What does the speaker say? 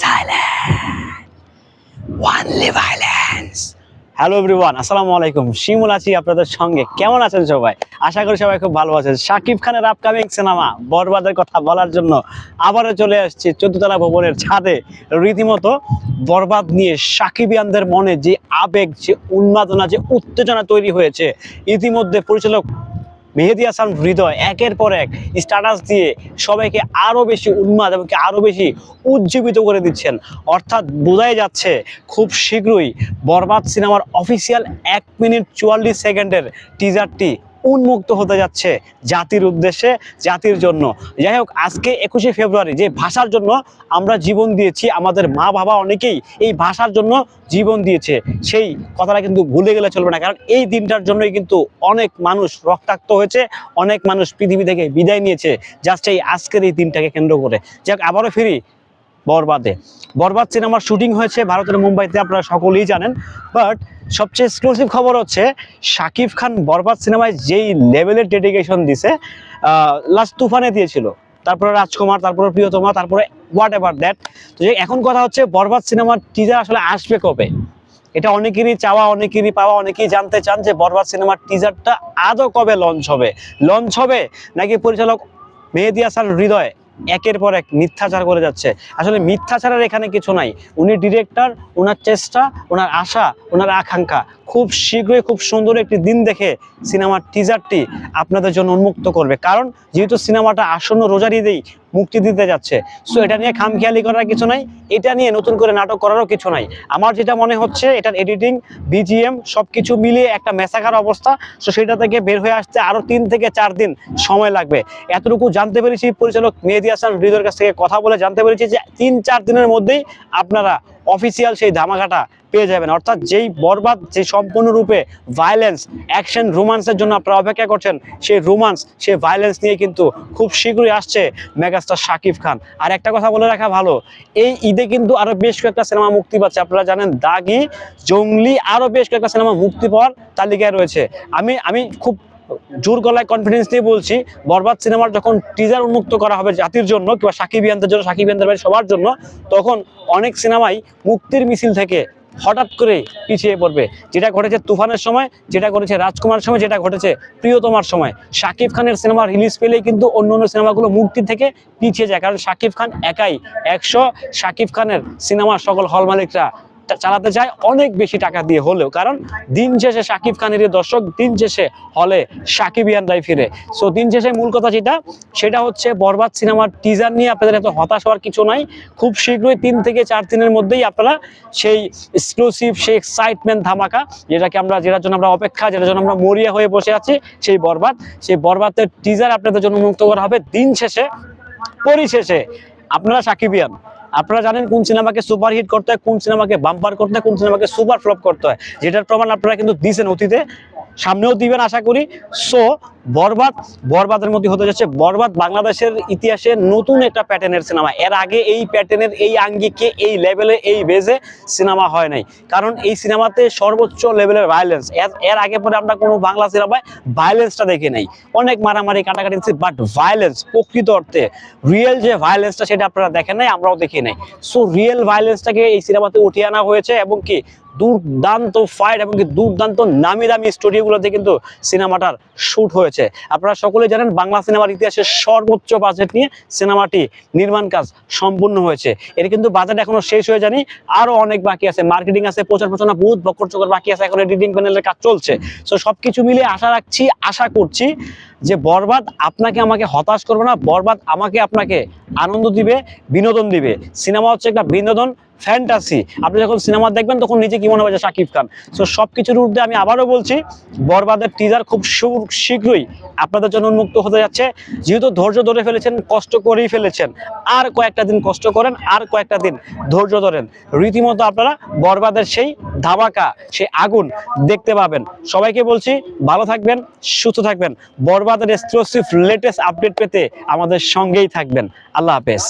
Silent only violence hello everyone আসসালামু আলাইকুম শিমুল আছি আপনাদের সঙ্গে। কেমন আছেন সবাই? আশা করি সবাই খুব ভালো আছেন। শাকিব খানের আপকামিং সিনেমা বরবাদের কথা বলার জন্য আবারও চলে আসছি চোদ্দতলা ভবনের ছাদে। রীতিমতো বরবাদ নিয়ে সাকিবিয়ানদের মনে যে আবেগ, যে উন্মাদনা, যে উত্তেজনা তৈরি হয়েছে। ইতিমধ্যে পরিচালক মেহেদি হাসান হৃদয় একের পর এক স্ট্যাটাস দিয়ে সবাইকে আরও বেশি উন্মাদ এবং আরও বেশি উজ্জীবিত করে দিচ্ছেন। অর্থাৎ বোঝাই যাচ্ছে খুব শীঘ্রই বরবাদ সিনেমার অফিসিয়াল এক মিনিট চুয়াল্লিশ সেকেন্ডের টিজারটি উন্মুক্ত হতে যাচ্ছে জাতির উদ্দেশ্যে, জাতির জন্য। যাই হোক, আজকে একুশে ফেব্রুয়ারি, যে ভাষার জন্য আমরা জীবন দিয়েছি, আমাদের মা বাবা অনেকেই এই ভাষার জন্য জীবন দিয়েছে। সেই কথাটা কিন্তু ভুলে গেলে চলবে না, কারণ এই দিনটার জন্যই কিন্তু অনেক মানুষ রক্তাক্ত হয়েছে, অনেক মানুষ পৃথিবী থেকে বিদায় নিয়েছে জাস্ট এই আজকের এই দিনটাকে কেন্দ্র করে। যাক আবারও ফিরি বরবাদে। বরবাদ সিনেমার শুটিং হয়েছে ভারতের মুম্বাইতে, আপনারা সকলেই জানেন। বাট সবচেয়ে এক্সক্লুসিভ খবর হচ্ছে, শাকিব খান বরবাদ সিনেমায় যেই লেভেলের ডেডিকেশন দিছে লাস্ট তুফানে দিয়েছিল। তারপরে রাজকুমার, তারপরে প্রিয়তমা, তারপরে হোয়াট এভার দ্যাট তো এখন কথা হচ্ছে, বরবাদ সিনেমার টিজার আসলে আসবে কবে? এটা অনেকেরই চাওয়া, অনেকেরই পাওয়া, অনেকেই জানতে চান যে বরবাদ সিনেমার টিজারটা আদৌ কবে লঞ্চ হবে? লঞ্চ হবে নাকি পরিচালক মেহেদি হাসান হৃদয় একের পর এক মিথ্যাচার করে যাচ্ছে। আসলে মিথ্যাচারের এখানে কিছু নাই। উনি ডিরেক্টর ওনার চেষ্টা ওনার আশা ওনার আকাঙ্ক্ষা। খুব শীঘ্রই খুব সুন্দর একটি দিন দেখে সিনেমার টিজারটি আপনাদের জন্য উন্মুক্ত করবে। কারণ যেহেতু সিনেমাটা আসন্ন রোজার ঈদেই মুক্তি দিতে যাচ্ছে সো এটা নিয়ে খামখেয়ালি করার কিছু নাই, এটা নিয়ে নতুন করে নাটক করারও কিছু নাই। আমার যেটা মনে হচ্ছে, এটার এডিটিং বিজিএম সব কিছু মিলিয়ে একটা মেসাকার অবস্থা সো সেটা থেকে বের হয়ে আসতে আরও তিন থেকে চার দিন সময় লাগবে। এতটুকু জানতে পেরেছি, পরিচালক মেহেদি হাসান হৃদয়ের কাছ থেকে কথা বলে জানতে পেরেছি যে তিন চার দিনের মধ্যেই আপনারা অফিসিয়াল সেই ধামাকাটা পেয়ে যাবেন। অর্থাৎ যেই বরবাদ, যে সম্পূর্ণরূপে ভায়োলেন্স অ্যাকশন রোমান্সের জন্য আপনারা অপেক্ষা করছেন, সেই রোমান্স সেই ভায়োলেন্স নিয়ে কিন্তু খুব শীঘ্রই আসছে মেগাস্টার শাকিব খান। আর একটা কথা বলে রাখা ভালো, এই ঈদে কিন্তু আরও বেশ কয়েকটা সিনেমা মুক্তি পাচ্ছে। আপনারা জানেন, দাগি, জঙ্গলি আরও বেশ কয়েকটা সিনেমা মুক্তি পাওয়ার তালিকায় রয়েছে। আমি আমি খুব জোর গলায় কনফিডেন্স দিয়ে বলছি, বরবাদ সিনেমার যখন টিজার উন্মুক্ত করা হবে জাতির জন্য কিংবা সাকিবিয়ানদের জন্য সাকিবিয়ানদের বাড়ি সবার জন্য, তখন অনেক সিনেমাই মুক্তির মিছিল থেকে হঠাৎ করে পিছিয়ে পড়বে। যেটা ঘটেছে তুফানের সময়, যেটা ঘটেছে রাজকুমার সময়, যেটা ঘটেছে প্রিয়তমার সময়। শাকিব খানের সিনেমা রিলিজ পেলেই কিন্তু অন্য অন্য সিনেমাগুলো মুক্তি থেকে পিছিয়ে যায়। কারণ শাকিব খান একাই একশো শাকিব খানের সিনেমার সকল হল মালিকরা চালাতে চায় অনেক বেশি টাকা দিয়ে হলেও, কারণ দিন শেষে শাকিব খানের দর্শক দিন শেষে হলে সাকিবিয়ানরাই ফিরে। সো দিন শেষে মূল কথা যেটা, সেটা হচ্ছে বরবাদ সিনেমার টিজার নিয়ে আপনাদের এত হতাশ হওয়ার কিছু নাই। খুব শীঘ্রই তিন থেকে চার দিনের মধ্যেই আপনারা সেই এক্সক্লুসিভ সেই এক্সাইটমেন্ট ধামাকা, যেটাকে আমরা, যেটার জন্য আমরা অপেক্ষা, যেটার জন্য আমরা মরিয়া হয়ে বসে আছি, সেই বরবাদ, সেই বরবাদের টিজার আপনাদের জন্য মুক্ত করা হবে দিন শেষে, পরিশেষে। আপনারা সাকিবিয়ান আপনারা জানেন কোন সিনেমাকে সুপার হিট করতে হয়, কোন সিনেমাকে বাম্পার করতে হয়, কোন সিনেমাকে সুপার ফ্লপ করতে হয়। যেটার প্রমাণ আপনারা কিন্তু দিয়েছেন অতীতে। সামনেও দিবেন আশা করি। সো বরবাদ, বরবাদের মধ্যে হতে যাচ্ছে বরবাদ। বাংলাদেশের ইতিহাসে নতুন একটা প্যাটার্নের সিনেমা। এর আগে এই প্যাটার্নের, এই আঙ্গিকে, এই লেভেলে, এই বেজে সিনেমা হয় নাই। কারণ এই সিনেমাতে সর্বোচ্চ লেভেলের ভায়োলেন্স এর আগে পরে আমরা কোনো বাংলা সিনেমায় ভায়োলেন্সটা দেখি নাই। অনেক মারামারি, কাটাকাটি বাট ভায়োলেন্স প্রকৃত অর্থে রিয়েল যে ভায়োলেন্সটা সেটা আপনারা দেখেন নাই, আমরাও দেখি নাই। সো রিয়েল ভায়োলেন্সটাকে এই সিনেমাতে উঠিয়ে আনা হয়েছে এবং কি দুর্দান্ত ফাইট এবং দুর্দান্ত নামি দামি স্টুডিওগুলোতে কিন্তু সিনেমাটার শ্যুট হয়েছে। আপনারা সকলে জানেন বাংলা সিনেমার ইতিহাসে সর্বোচ্চ বাজেট নিয়ে সিনেমাটি নির্মাণ কাজ সম্পূর্ণ হয়েছে। এর কিন্তু বাজেট এখনও শেষ হয়ে জানি আরও অনেক বাকি আছে। মার্কেটিং আছে, প্রচার প্রচারণা বহুত বকর চকর বাকি আছে। এখন এডিটিং প্যানেলের কাজ চলছে। সো সবকিছু মিলে আশা রাখছি, আশা করছি যে বরবাদ আপনাকে আমাকে হতাশ করবে না, বরবাদ আমাকে আপনাকে আনন্দ দিবে, বিনোদন দিবে। সিনেমা হচ্ছে একটা বিনোদন ফ্যান্টাসি আপনি যখন সিনেমা দেখবেন, তখন নিজে কি মনে হবে যে শাকিব খান? সো সব কিছুর ঊর্ধ্বে আমি আবারও বলছি, বরবাদের টিজার খুব শীঘ্রই আপনাদের জন্য উন্মুক্ত হতে যাচ্ছে। যেহেতু ধৈর্য ধরে ফেলেছেন, কষ্ট করেই ফেলেছেন। আর কয়েকটা দিন কষ্ট করেন, আর কয়েকটা দিন ধৈর্য ধরেন। রীতিমতো আপনারা বরবাদের সেই ধামাকা, সেই আগুন দেখতে পাবেন। সবাইকে বলছি, ভালো থাকবেন, সুস্থ থাকবেন। বরবাদের এক্সক্লুসিভ লেটেস্ট আপডেট পেতে আমাদের সঙ্গেই থাকবেন। আল্লাহ হাফেজ।